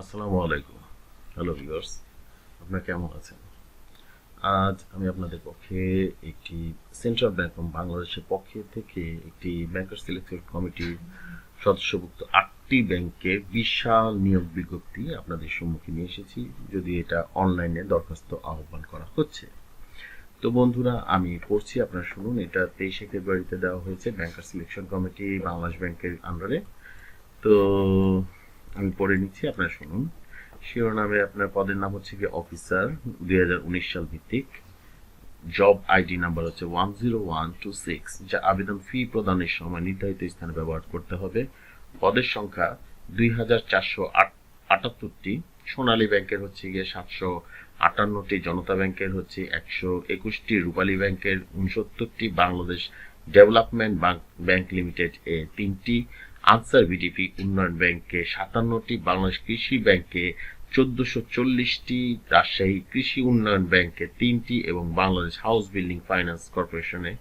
আসসালামু আলাইকুম। Hello viewers আপনারা কেমন আছেন? আজ আমি আপনাদের পক্ষে একটি সেন্ট্রাল ব্যাংক অফ বাংলাদেশের পক্ষে থেকে একটি ব্যাংকার সিলেকশন কমিটির সদস্যভুক্ত আটটি ব্যাংকের বিশাল নিয়োগ বিজ্ঞপ্তি আপনাদের সম্মুখে নিয়ে এসেছি, যদি এটা অনলাইনে দরখাস্ত আহ্বান করা হচ্ছে। তো বন্ধুরা, আমি পড়ছি, আপনারা শুনুন, এটা তেইশে ফেব্রুয়ারিতে দেওয়া হয়েছে ব্যাংকার সিলেকশন কমিটি বাংলাদেশ ব্যাংকের আন্ডারে। তো আমি পড়ে নিচ্ছি, আপনারা শুনুন। শিরোনামে আপনার পদের নাম হচ্ছে কি? অফিসার দুই সাল ভিত্তিক। জব আইডি নাম্বার হচ্ছে one zero one two six যা আবেদন ফি প্রদানের সময় নির্ধারিত স্থানে ব্যবহার করতে হবে। পদের সংখ্যা দুই হাজার চারশো আটাত্তরটি সোনালী ব্যাংকের হচ্ছে গিয়ে সাতশো আটান্নটি, জনতা ব্যাংকের হচ্ছে একশো একুশটি, রূপালী ব্যাংকের উনসত্তরটি, বাংলাদেশ ডেভেলপমেন্ট ব্যাংক লিমিটেড এ তিনটি। আনসার বিডিপি উন্নয়ন ব্যাংকে সাতান্নটি, বাংলাদেশ কৃষি ব্যাংকে চোদ্দশো চল্লিশটি, রাজশাহী কৃষি উন্নয়ন ব্যাংকে তিনটি এবং বাংলাদেশ হাউস বিল্ডিং ফাইন্যান্স কর্পোরেশনে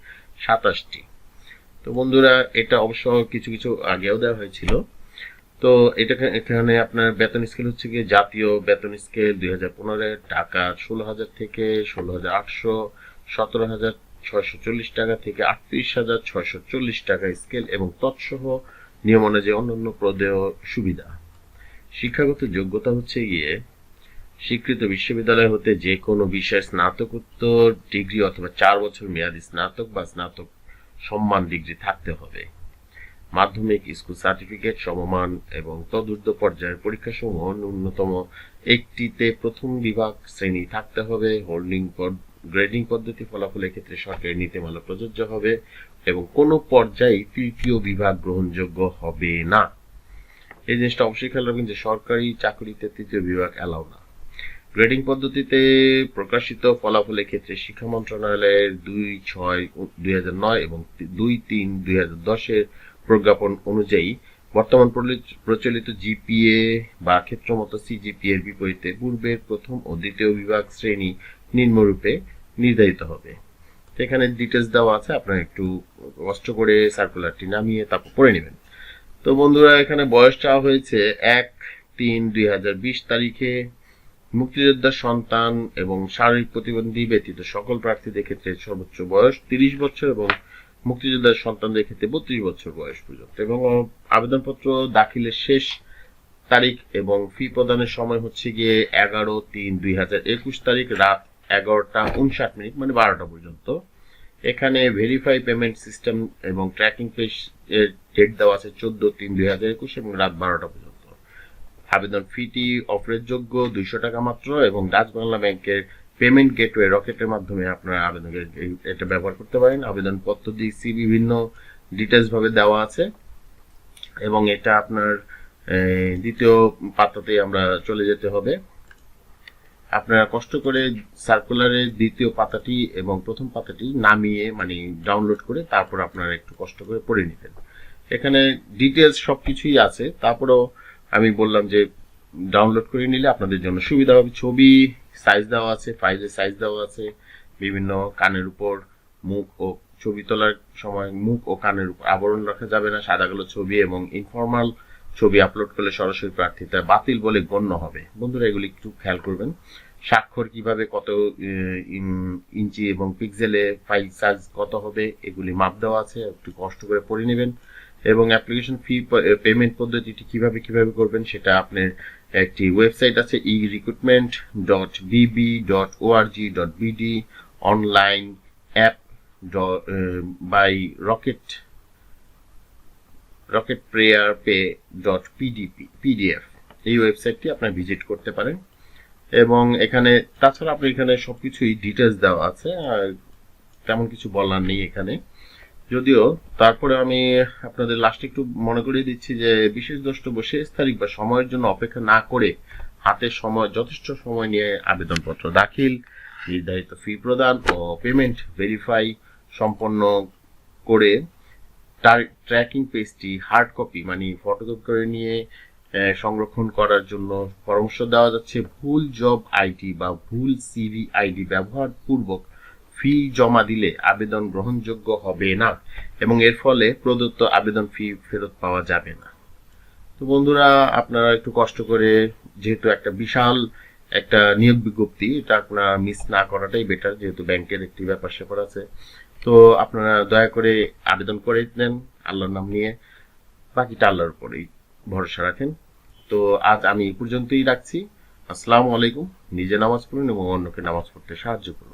সাতাশটি। তো বন্ধুরা, এটা অবশ্য কিছু কিছু আগেও দেওয়া হয়েছিল। তো এটা এখানে আপনার বেতন স্কেল হচ্ছে গিয়ে জাতীয় বেতন স্কেল দুই হাজার পনেরো, টাকা ষোলো হাজার থেকে ষোলো হাজার আটশো, সতেরো হাজার ছয়শো চল্লিশ টাকা থেকে আটত্রিশ হাজার ছয়শো চল্লিশ টাকা স্কেল এবং তৎসহ নিয়ম অনুযায়ী অন্যান্য প্রদেয় সুবিধা। শিক্ষাগত যোগ্যতা হচ্ছে গিয়ে স্বীকৃত বিশ্ববিদ্যালয় হতে যে কোনো বিষয়ে স্নাতকোত্তর ডিগ্রি অথবা চার বছর মেয়াদী স্নাতক বা স্নাতক সম্মান ডিগ্রি থাকতে হবে। মাধ্যমিক, স্কুল সার্টিফিকেট সমমান এবং তদূর্ধ্ব পর্যায়ের পরীক্ষা সমূহ ন্যূনতম একটিতে প্রথম বিভাগ শ্রেণি থাকতে হবে। হোল্ডিং গ্রেডিং পদ্ধতি ফলাফলের ক্ষেত্রে সরকারি নীতিমালা প্রযোজ্য হবে এবং কোনো পর্যায়ে তৃতীয় বিভাগ গ্রহণযোগ্য হবে না। এই জিনিসটা অবশ্যই খেয়াল রাখবেন যে সরকারি চাকরিতে তৃতীয় বিভাগ অ্যালাউ না। গ্রেডিং পদ্ধতিতে প্রকাশিত ফলাফলের ক্ষেত্রে শিক্ষা মন্ত্রণালয়ের দুই ছয় দুই নয় এবং দুই তিন দুই হাজার দশের প্রজ্ঞাপন অনুযায়ী বর্তমান প্রচলিত জিপিএ বা ক্ষেত্রমত সিজিপিএ এর বিপরীতে পূর্বের প্রথম ও দ্বিতীয় বিভাগ শ্রেণি নিম্নরূপে নির্ধারিত হবে। এখানে ডিটেলস দেওয়া আছে, আপনারা একটু কষ্ট করে সার্কুলারটি নামিয়ে তারপর পড়ে নেবেন। তো বন্ধুরা, এখানে বয়স চাওয়া হয়েছে এক তিন দুই তারিখে। মুক্তিযোদ্ধার সন্তান এবং শারীরিক প্রতিবন্ধী ব্যতীত সকল প্রার্থীদের ক্ষেত্রে সর্বোচ্চ বয়স তিরিশ বছর এবং মুক্তিযোদ্ধার সন্তানদের ক্ষেত্রে বত্রিশ বছর বয়স পর্যন্ত। এবং আবেদনপত্র দাখিলের শেষ তারিখ এবং ফি প্রদানের সময় হচ্ছে গিয়ে এগারো তিন দুই তারিখ রাত এগারোটা উনষাট মিনিট মানে বারোটা পর্যন্ত। এখানে ভেরিফাই পেমেন্ট সিস্টেম এবং ট্র্যাকিং পেজ এর ডেট দেওয়া আছে চোদ্দ তিন দুই হাজার একুশ এবং রাত বারোটা পর্যন্ত। আবেদন ফিটি অফারের যোগ্য দুইশো টাকা মাত্র এবং ডাচ বাংলা ব্যাংকের পেমেন্ট গেটওয়ে রকেটের মাধ্যমে আপনারা আবেদন এটা ব্যবহার করতে পারেন। আবেদন দিয়েছি, বিভিন্ন ডিটেলস ভাবে দেওয়া আছে এবং এটা আপনার দ্বিতীয় পাতাতে আমরা চলে যেতে হবে। আপনারা কষ্ট করে সার্কুলারের দ্বিতীয় পাতাটি এবং প্রথম পাতাটি নামিয়ে মানে ডাউনলোড করে তারপর আপনারা একটু কষ্ট করে পড়ে নেবেন। এখানে ডিটেলস সব কিছুই আছে। তারপরেও আমি বললাম যে ডাউনলোড করে নিলে আপনাদের জন্য সুবিধা হবে। ছবি সাইজ দেওয়া আছে ফাইলের সাইজ দেওয়া আছে, বিভিন্ন কানের উপর মুখ ও ছবি তোলার সময় মুখ ও কানের উপর আবরণ রাখা যাবে না। সাদা কালো ছবি এবং ইনফর্মাল ছবি আপলোড করলে সরাসরি প্রার্থীতা বাতিল বলে গণ্য হবে। বন্ধুরা, এগুলি একটু খেয়াল করবেন। স্বাক্ষর কীভাবে কত ইঞ্চি এবং পিক্সেলে ফাইল সাইজ কত হবে, এগুলি মাপ দেওয়া আছে। একটু কষ্ট করে পড়ে নেবেন। এবং অ্যাপ্লিকেশন ফি পেমেন্ট পদ্ধতিটি কীভাবে কীভাবে করবেন সেটা আপনার একটি ওয়েবসাইট আছে e recruitment dot BB dot ORG dot BD online app by rocket rocket prayer pay dot PDP PDF এই ওয়েবসাইটটি আপনার ভিজিট করতে পারেন। এবং এখানে, তাছাড়া আপনি এখানে সব কিছুই ডিটেলস দেওয়া আছে, আর তেমন কিছু বলার নেই এখানে। যদিও, তারপরে আমি আপনাদের লাস্টে একটু মনে করিয়ে দিচ্ছি যে, বিশেষ দ্রষ্ট শেষ তারিখ বা সময়ের জন্য অপেক্ষা না করে হাতে সময়, যথেষ্ট সময় নিয়ে আবেদনপত্র দাখিল, নির্ধারিত ফি প্রদান ও পেমেন্ট ভেরিফাই সম্পন্ন করে ট্র্যাকিং পেজটি হার্ড কপি মানে ফটোকপি করে নিয়ে সংরক্ষণ করার জন্য পরামর্শ দেওয়া যাচ্ছে। ভুল জব আইডি বা ভুল সিভি আইডি ব্যবহার পূর্বক ফি জমা দিলে আবেদন গ্রহণযোগ্য হবে না এবং এর ফলে প্রদত্ত আবেদন ফি ফেরত পাওয়া যাবে না। তো বন্ধুরা, আপনারা একটু কষ্ট করে, যেহেতু একটা বিশাল একটা নিয়োগ বিজ্ঞপ্তি, এটা আপনারা মিস না করাটাই বেটার যেহেতু ব্যাংকের একটি ব্যাপার স্যাপার আছে। তো আপনারা দয়া করে আবেদন করে দেন আল্লাহর নাম নিয়ে। বাকিটা আল্লাহর উপরেই ভরসা রাখেন। তো আজ আমি এই পর্যন্তই রাখছি। আসসালামু আলাইকুম। নিজে নামাজ পড়ুন এবং অন্যকে নামাজ পড়তে সাহায্য করুন।